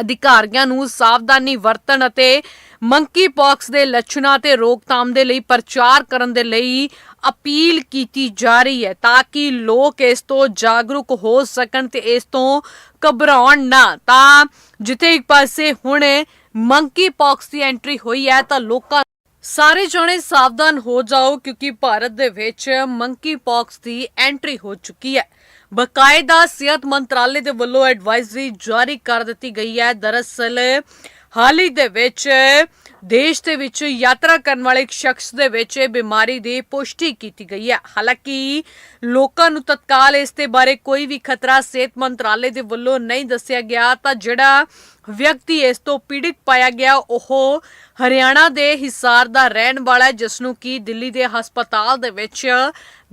ਅਧਿਕਾਰੀਆਂ ਨੂੰ ਸਾਵਧਾਨੀ ਵਰਤਣ ਅਤੇ ਮੰਕੀ ਪੌਕਸ ਦੇ ਲੱਛਣਾਂ ਤੇ ਰੋਕਥਾਮ ਦੇ ਲਈ ਪ੍ਰਚਾਰ ਕਰਨ ਦੇ ਲਈ ਅਪੀਲ ਕੀਤੀ ਜਾ ਰਹੀ ਹੈ ਤਾਂ ਕਿ ਲੋਕ ਇਸ ਤੋਂ ਜਾਗਰੂਕ ਹੋ ਸਕਣ ਤੇ ਇਸ ਤੋਂ ਘਬਰਾਉਣ ਨਾ। ਤਾਂ ਜਿੱਥੇ ਇੱਕ ਪਾਸੇ ਹੁਣ ਮੰਕੀ ਪੌਕਸ ਦੀ ਐਂਟਰੀ ਹੋਈ ਹੈ ਤਾਂ ਲੋਕਾਂ ਸਾਰੇ ਜਣੇ ਸਾਵਧਾਨ ਹੋ ਜਾਓ ਕਿਉਂਕਿ ਭਾਰਤ ਦੇ ਵਿੱਚ ਮੰਕੀ ਪੌਕਸ ਦੀ ਐਂਟਰੀ ਹੋ ਚੁੱਕੀ ਹੈ। ਬਕਾਇਦਾ ਸਿਹਤ ਮੰਤਰਾਲੇ ਦੇ ਵੱਲੋਂ ਐਡਵਾਈਜ਼ਰੀ ਜਾਰੀ ਕਰ ਦਿੱਤੀ ਗਈ ਹੈ। ਦਰਅਸਲ, ਹਾਲ ਹੀ ਦੇ ਵਿੱਚ ਦੇਸ਼ ਦੇ ਵਿੱਚ ਯਾਤਰਾ ਕਰਨ ਵਾਲੇ ਇੱਕ ਸ਼ਖਸ ਦੇ ਵਿੱਚ ਇਹ ਬਿਮਾਰੀ ਦੀ ਪੁਸ਼ਟੀ ਕੀਤੀ ਗਈ ਹੈ। ਹਾਲਾਂਕਿ, ਲੋਕਾਂ ਨੂੰ ਤਤਕਾਲ ਇਸ ਦੇ ਬਾਰੇ ਕੋਈ ਵੀ ਖਤਰਾ ਸਿਹਤ ਮੰਤਰਾਲੇ ਦੇ ਵੱਲੋਂ ਨਹੀਂ ਦੱਸਿਆ ਗਿਆ। ਤਾਂ ਜਿਹੜਾ ਵਿਅਕਤੀ ਇਸ ਤੋਂ ਪੀੜਿਤ ਪਾਇਆ ਗਿਆ ਉਹ ਹਰਿਆਣਾ ਦੇ ਹਿਸਾਰ ਦਾ ਰਹਿਣ ਵਾਲਾ ਜਿਸ ਨੂੰ ਕਿ ਦਿੱਲੀ ਦੇ ਹਸਪਤਾਲ ਦੇ ਵਿੱਚ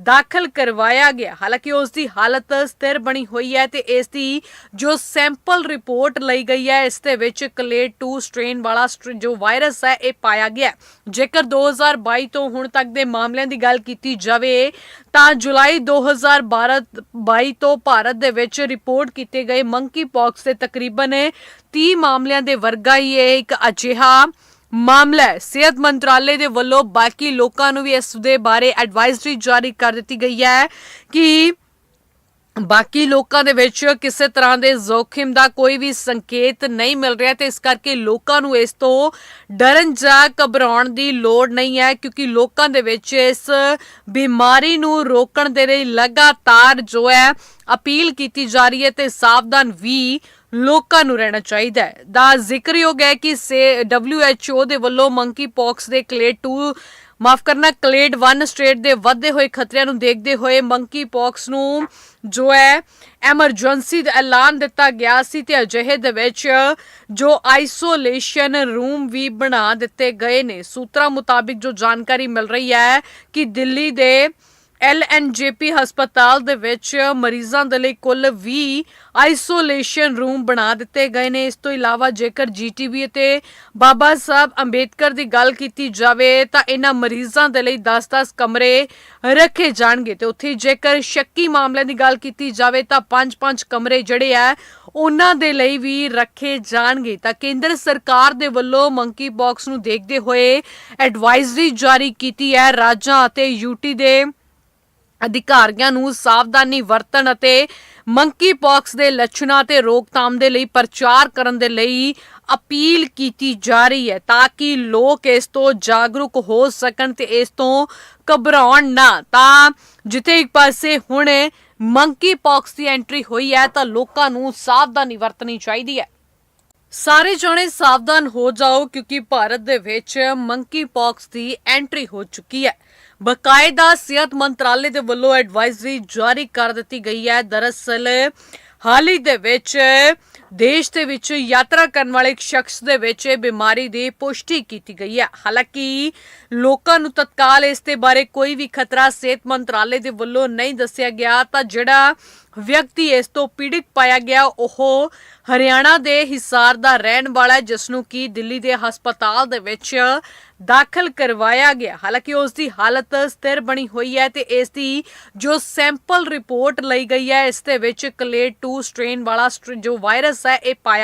ਦਾਖਲ ਕਰਵਾਇਆ ਗਿਆ ਹਾਲਾਂਕਿ ਉਸ ਦੀ ਹਾਲਤ ਸਥਿਰ ਬਣੀ ਹੋਈ ਹੈ ਤੇ ਇਸ ਦੀ ਜੋ ਸੈਂਪਲ ਰਿਪੋਰਟ ਲਈ ਗਈ ਹੈ, ਇਸ ਦੇ ਵਿੱਚ ਕਲੇਡ 2 ਸਟ੍ਰੇਨ ਵਾਲਾ ਸਟ੍ਰ- ਜੋ ਵਾਇਰਸ ਹੈ, ਇਹ ਪਾਇਆ ਗਿਆ ਹੈ। ਜੇਕਰ 2022 ਤੋਂ ਹੁਣ ਤੱਕ ਦੇ ਮਾਮਲਿਆਂ ਦੀ ਗੱਲ ਕੀਤੀ ਜਾਵੇ, ਤਾਂ ਜੁਲਾਈ 2012 22 ਤੋਂ ਭਾਰਤ ਦੇ ਵਿੱਚ ਰਿਪੋਰਟ ਕੀਤੇ ਗਏ ਮੰਕੀ ਪੌਕਸ ਦੇ ਤਕਰੀਬਨ 30 ਮਾਮਲਿਆਂ ਦੇ ਵਰਗਾ ਹੀ ਇਹ ਇੱਕ ਅਜਿਹਾ ਮਾਮਲਾ ਹੈ। ਸਿਹਤ ਮੰਤਰਾਲੇ ਦੇ ਵੱਲੋਂ ਬਾਕੀ ਲੋਕਾਂ ਨੂੰ ਵੀ ਇਸ ਦੇ ਬਾਰੇ ਐਡਵਾਈਜ਼ਰੀ ਜਾਰੀ ਕਰ ਦਿੱਤੀ ਗਈ ਹੈ ਕਿ ਬਾਕੀ ਲੋਕਾਂ ਦੇ ਵਿੱਚ ਕਿਸੇ ਤਰ੍ਹਾਂ ਦੇ ਜ਼ੋਖਿਮ ਦਾ ਕੋਈ ਵੀ ਸੰਕੇਤ ਨਹੀਂ ਮਿਲ ਰਿਹਾ ਤੇ ਇਸ ਕਰਕੇ ਲੋਕਾਂ ਨੂੰ ਇਸ ਤੋਂ ਡਰਨ ਜਾਂ ਘਬਰਾਉਣ ਦੀ ਲੋੜ ਨਹੀਂ ਹੈ ਕਿਉਂਕਿ ਲੋਕਾਂ ਦੇ ਵਿੱਚ ਇਸ ਬਿਮਾਰੀ ਨੂੰ ਰੋਕਣ ਦੇ ਲਈ ਲਗਾਤਾਰ ਜੋ ਹੈ ਅਪੀਲ ਕੀਤੀ ਜਾ ਰਹੀ ਹੈ ਤੇ ਸਾਵਧਾਨ ਵੀ ਲੋਕਾਂ ਨੂੰ ਰਹਿਣਾ ਚਾਹੀਦਾ ਹੈ। ਦਾ ਜ਼ਿਕਰਯੋਗ ਹੈ ਕਿ WHO ਦੇ ਵੱਲੋਂ ਮੰਕੀ ਪੌਕਸ ਦੇ ਕਲੇਡ 2 ਮਾਫ ਕਰਨਾ, ਕਲੇਡ 1 ਸਟੇਟ ਦੇ ਵੱਧਦੇ ਹੋਏ ਖਤਰਿਆਂ ਨੂੰ ਦੇਖਦੇ ਹੋਏ ਮੰਕੀ ਪੌਕਸ ਨੂੰ ਜੋ ਹੈ, ਐਮਰਜੈਂਸੀ ਦਾ ਐਲਾਨ ਦਿੱਤਾ ਗਿਆ ਸੀ ਤੇ ਅਜਿਹੇ ਦੇ ਵਿੱਚ ਜੋ ਆਈਸੋਲੇਸ਼ਨ ਰੂਮ ਵੀ ਬਣਾ ਦਿੱਤੇ ਗਏ ਨੇ। ਸੂਤਰਾਂ ਮੁਤਾਬਿਕ ਜੋ ਜਾਣਕਾਰੀ ਮਿਲ ਰਹੀ ਹੈ ਕਿ ਦਿੱਲੀ ਦੇ ਐਲਐਨਜੇਪੀ ਹਸਪਤਾਲ ਦੇ ਵਿੱਚ ਮਰੀਜ਼ਾਂ ਦੇ ਲਈ ਕੁੱਲ 20 ਆਈਸੋਲੇਸ਼ਨ ਰੂਮ ਬਣਾ ਦਿੱਤੇ ਗਏ ਨੇ। ਇਸ ਤੋਂ ਇਲਾਵਾ ਜੇਕਰ ਜੀਟੀਬੀ ਅਤੇ ਬਾਬਾ ਸਾਹਿਬ ਅੰਬੇਦਕਰ ਦੀ ਗੱਲ ਕੀਤੀ ਜਾਵੇ ਤਾਂ ਇਹਨਾਂ ਮਰੀਜ਼ਾਂ ਦੇ ਲਈ 10-10 ਕਮਰੇ ਰੱਖੇ ਜਾਣਗੇ ਤੇ ਉੱਥੇ ਜੇਕਰ ਸ਼ੱਕੀ ਮਾਮਲਿਆਂ ਦੀ ਗੱਲ ਕੀਤੀ ਜਾਵੇ ਤਾਂ 5-5 ਕਮਰੇ ਜਿਹੜੇ ਆ, ਉਹਨਾਂ ਦੇ ਲਈ ਵੀ ਰੱਖੇ ਜਾਣਗੇ। ਤਾਂ ਕੇਂਦਰ ਸਰਕਾਰ ਦੇ ਵੱਲੋਂ ਮੰਕੀ ਬਾਕਸ ਨੂੰ ਦੇਖਦੇ ਹੋਏ ਐਡਵਾਈਜ਼ਰੀ ਜਾਰੀ ਕੀਤੀ ਹੈ। ਰਾਜਾਂ ਅਤੇ ਯੂਟੀ ਦੇ ਅਧਿਕਾਰੀਆਂ ਨੂੰ ਸਾਵਧਾਨੀ ਵਰਤਣ ਅਤੇ ਮੰਕੀ ਪੌਕਸ ਦੇ ਲੱਛਣਾਂ ਤੇ ਰੋਕਥਾਮ ਦੇ ਲਈ ਪ੍ਰਚਾਰ ਕਰਨ ਦੇ ਲਈ ਅਪੀਲ ਕੀਤੀ ਜਾ ਰਹੀ ਹੈ ਤਾਂ ਕਿ ਲੋਕ ਇਸ ਤੋਂ ਜਾਗਰੂਕ ਹੋ ਸਕਣ ਤੇ ਇਸ ਤੋਂ ਘਬਰਾਉਣ ਨਾ। ਤਾਂ ਜਿੱਥੇ ਇੱਕ ਪਾਸੇ ਹੁਣ ਮੰਕੀ ਪੌਕਸ ਦੀ ਐਂਟਰੀ ਹੋਈ ਹੈ ਤਾਂ ਲੋਕਾਂ ਨੂੰ ਸਾਵਧਾਨੀ ਵਰਤਣੀ ਚਾਹੀਦੀ ਹੈ। ਸਾਰੇ ਜਣੇ ਸਾਵਧਾਨ ਹੋ ਜਾਓ ਕਿਉਂਕਿ ਭਾਰਤ ਦੇ ਵਿੱਚ ਮੰਕੀ ਪੌਕਸ ਦੀ ਐਂਟਰੀ ਹੋ ਚੁੱਕੀ ਹੈ। ਬਕਾਇਦਾ ਸਿਹਤ ਮੰਤਰਾਲੇ ਦੇ ਵੱਲੋਂ ਐਡਵਾਈਜ਼ਰੀ ਜਾਰੀ ਕਰ ਦਿੱਤੀ ਗਈ ਹੈ। ਦਰਅਸਲ, ਹਾਲ ਹੀ ਦੇ ਵਿੱਚ ਦੇਸ਼ ਦੇ ਵਿੱਚ ਯਾਤਰਾ ਕਰਨ ਵਾਲੇ ਇੱਕ ਸ਼ਖਸ ਦੇ ਵਿੱਚ ਇਹ ਬਿਮਾਰੀ ਦੀ ਪੁਸ਼ਟੀ ਕੀਤੀ ਗਈ ਹੈ। ਹਾਲਾਂਕਿ, ਲੋਕਾਂ ਨੂੰ ਤਤਕਾਲ ਇਸ ਦੇ ਬਾਰੇ ਕੋਈ ਵੀ ਖਤਰਾ ਸਿਹਤ ਮੰਤਰਾਲੇ ਦੇ ਵੱਲੋਂ ਨਹੀਂ ਦੱਸਿਆ ਗਿਆ। ਤਾਂ ਜਿਹੜਾ ਵਿਅਕਤੀ ਇਸ ਤੋਂ ਪੀੜਿਤ ਪਾਇਆ ਗਿਆ। ਉਹ ਹਰਿਆਣਾ ਦੇ ਹਿਸਾਰ ਦਾ ਰਹਿਣ ਵਾਲਾ ਜਿਸ ਨੂੰ ਕਿ ਦਿੱਲੀ ਦੇ ਹਸਪਤਾਲ ਦੇ ਵਿੱਚ ਦਾਖਲ ਕਰਵਾਇਆ ਗਿਆ। ਹਾਲਾਂਕਿ ਉਸ ਦੀ ਹਾਲਤ ਸਥਿਰ ਬਣੀ ਹੋਈ ਹੈ ਤੇ ਇਸ ਦੀ ਜੋ ਸੈਂਪਲ ਰਿਪੋਰਟ ਲਈ ਗਈ ਹੈ, ਇਸ ਦੇ ਵਿੱਚ ਕਲੇਡ 2 ਸਟ੍ਰੇਨ ਵਾਲਾ ਸਟ੍ਰ- ਜੋ ਵਾਇਰਸ ਹੈ, ਇਹ ਪਾਇਆ